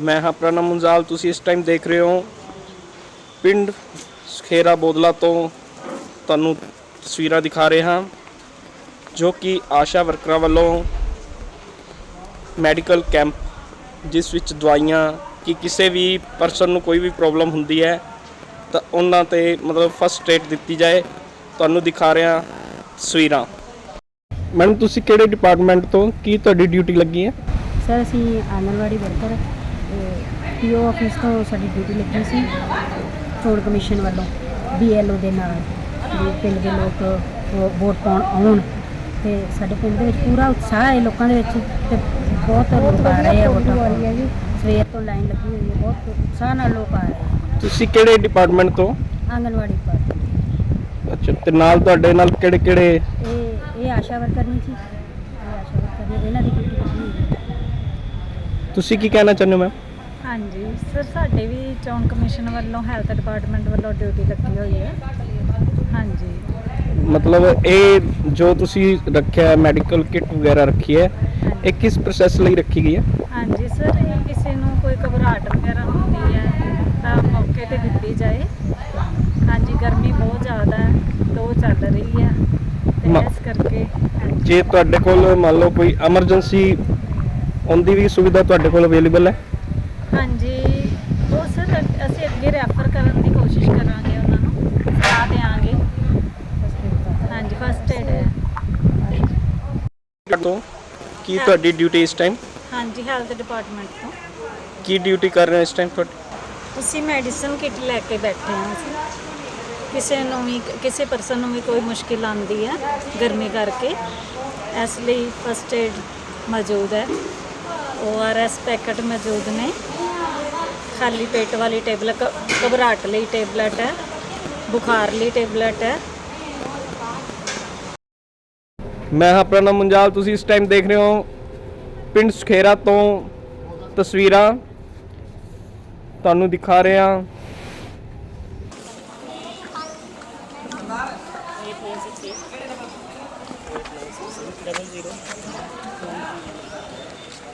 ਮੈਂ ਹਾਂ ਪ੍ਰਣਮ ਮੁੰਜ਼ਾਲ, ਤੁਸੀਂ ਇਸ ਟਾਈਮ ਦੇਖ ਰਹੇ ਹੋ ਪਿੰਡ ਸਖੇਰਾ ਬੋਦਲਾ ਤੋਂ ਤੁਹਾਨੂੰ ਤਸਵੀਰਾਂ ਦਿਖਾ ਰਹੇ ਹਾਂ, ਜੋ ਕਿ ਆਸ਼ਾ ਵਰਕਰਾਂ ਵੱਲੋਂ ਮੈਡੀਕਲ ਕੈਂਪ, ਜਿਸ ਵਿੱਚ ਦਵਾਈਆਂ ਕਿ ਕਿਸੇ ਵੀ ਪਰਸਨ ਨੂੰ ਕੋਈ ਵੀ ਪ੍ਰੋਬਲਮ ਹੁੰਦੀ ਹੈ, ਤਾਂ ਉਹਨਾਂ ਤੇ ਮਤਲਬ ਫਸਟ ਏਡ ਦਿੱਤੀ ਜਾਏ, ਤੁਹਾਨੂੰ ਦਿਖਾ ਰਿਹਾ ਤਸਵੀਰਾਂ। ਮੈਡਮ, ਤੁਸੀਂ ਕਿਹੜੇ ਡਿਪਾਰਟਮੈਂਟ ਤੋਂ, ਕੀ ਤੁਹਾਡੀ ਡਿਊਟੀ ਲੱਗੀ ਹੈ? ਸਰ ਅਸੀਂ ਆਂਗਣਵਾੜੀ ਵਰਕਰ ਪੀਓ ਆਫਿਸ ਤੋਂ ਸਾਡੀ ਡਿਊਟੀ ਲੱਗੀ ਸੀ ਚੋਣ ਕਮਿਸ਼ਨ ਵੱਲੋਂ ਬੀਐਲਓ ਦੇ ਨਾਲ ਵੀ ਪਿੰਡ ਦੇ ਲੋਕ ਵੋ- ਵੋਟ ਪਾਉਣ ਆਉਣ ਤੇ ਸਾਡੇ ਪਿੰਡ ਦੇ ਵਿੱਚ ਪੂਰਾ ਉਤਸ਼ਾਹ ਹੈ ਲੋਕਾਂ ਦੇ ਵਿੱਚ ਤੇ ਬਹੁਤ ਲੋਕ ਆ ਰਹੇ ਆ ਵੋਟਾਂ ਪਾਉਣ। ਸਵੇਰ ਤੋਂ ਲਾਈਨ ਲੱਗੀ ਹੋਈ ਹੈ ਬਹੁਤ ਉਤਸ਼ਾਹ ਨਾਲ ਲੋਕ ਆ ਰਹੇ ਆ। ਤੁਸੀਂ ਕਿਹੜੇ ਡਿਪਾਰਟਮੈਂਟ ਤੋਂ? ਆਂਗਣਵਾੜੀ ਪਰ ਅੱਛਾ ਤੇ ਨਾਲ ਤੁਹਾਡੇ ਨਾਲ ਕਿਹੜੇ ਕਿਹੜੇ ਇਹ ਇਹ ਆਸ਼ਾ ਵਰਕਰ ਨਹੀਂ ਸੀ ਇਹ ਆਸ਼ਾ ਵਰਕਰ ਨੇ ਇਹਨਾਂ ਦੀ ਡਿਊਟੀ ਤੁਸੀਂ ਕੀ ਕਹਿਣਾ ਚਾਹੁੰਦੇ ਹੋ ਮੈਮ? ਹਾਂਜੀ ਸਰ ਸਾਡੇ ਵੀ ਚੋਣ ਕਮਿਸ਼ਨ ਵੱਲੋਂ ਹੈਲਥ ਡਿਪਾਰਟਮੈਂਟ ਵੱਲੋਂ ਡਿਊਟੀ ਲੱਗੀ ਹੋਈ ਹੈ। ਹਾਂਜੀ। ਮਤਲਬ ਇਹ ਜੋ ਤੁਸੀਂ ਰੱਖਿਆ ਮੈਡੀਕਲ ਕਿੱਟ ਵਗੈਰਾ ਰੱਖੀ ਹੈ ਇਹ ਕਿਸ ਪ੍ਰੋਸੈਸ ਲਈ ਰੱਖੀ ਗਈ ਹੈ? ਹਾਂਜੀ ਸਰ ਇਹ ਕਿਸੇ ਨੂੰ ਕੋਈ ਘਬਰਾਹਟ ਵਗੈਰਾ ਹੁੰਦੀ ਹੈ ਤਾਂ ਮੌਕੇ ਤੇ ਦਿੱਤੀ ਜਾਏ। ਹਾਂਜੀ ਗਰਮੀ ਬਹੁਤ ਜ਼ਿਆਦਾ ਹੈ ਲੋ ਚੱਲ ਰਹੀ ਹੈ। ਤੇ ਮ- ਇਸ ਕਰਕੇ ਹਾਂਜੀ ਜੇ ਤੁਹਾਡੇ ਕੋਲ ਮੰਨ ਲਓ ਕੋਈ ਐਮਰਜੈਂਸੀ ਉਹਦੀ ਵੀ ਸੁਵਿਧਾ ਤੁਹਾਡੇ ਕੋਲ ਅਵੇਲੇਬਲ ਹੈ? ਹਾਂਜੀ। ਉਹ ਸਰ ਅਸੀਂ ਅੱਗੇ ਰੈਫਰ ਕਰਨ ਦੀ ਕੋਸ਼ਿਸ਼ ਕਰਾਂਗੇ ਉਹਨਾਂ ਨੂੰ। ਸਲਾਹ ਦੇਵਾਂਗੇ ਹਾਂਜੀ ਫਸਟ ਏਡ ਹੈ। ਤੋਂ ਕੀ ਤੁਹਾਡੀ ਡਿਊਟੀ ਇਸ ਟਾਈਮ ਹਾਂਜੀ ਹੈਲਥ ਡਿਪਾਰਟਮੈਂਟ ਤੋਂ। ਕੀ ਡਿਊਟੀ ਕਰ ਰਹੇ ਹੋ ਇਸ ਟਾਈਮ ਤੁਹਾਡੀ? ਅਸੀਂ ਮੈਡੀਸਨ ਕਿਟ ਲੈ ਕੇ ਬੈਠੇ ਹਾਂ ਅਸੀਂ। ਕਿਸੇ ਨੂੰ ਵੀ ਕਿਸੇ ਪਰਸਨ ਨੂੰ ਵੀ ਕੋਈ ਮੁਸ਼ਕਿਲ ਆਉਂਦੀ ਹੈ ਗਰਮੀ ਕਰਕੇ। ਇਸ ਲਈ ਫਸਟ ਏਡ ਮੌਜੂਦ ਹੈ। ओआरएस पैकेट मौजूद ने खाली पेट वाली टेबलेट घबराहट ਲਈ ਟੈਬਲੇਟ ਹੈ। ਬੁਖਾਰ ਲਈ ਟੈਬਲੇਟ ਹੈ। ਮੈਂ ਹਾਂ ਪ੍ਰਣਮ ਮੁੰਜਾਲ, ਤੁਸੀਂ ਇਸ ਟਾਈਮ ਦੇਖ ਰਹੇ ਹੋ ਪਿੰਡ ਸੁਖੇਰਾ ਤੋਂ ਤਸਵੀਰਾਂ। ਤੁਹਾਨੂੰ ਦਿਖਾ ਰਹੇ ਹਾਂ।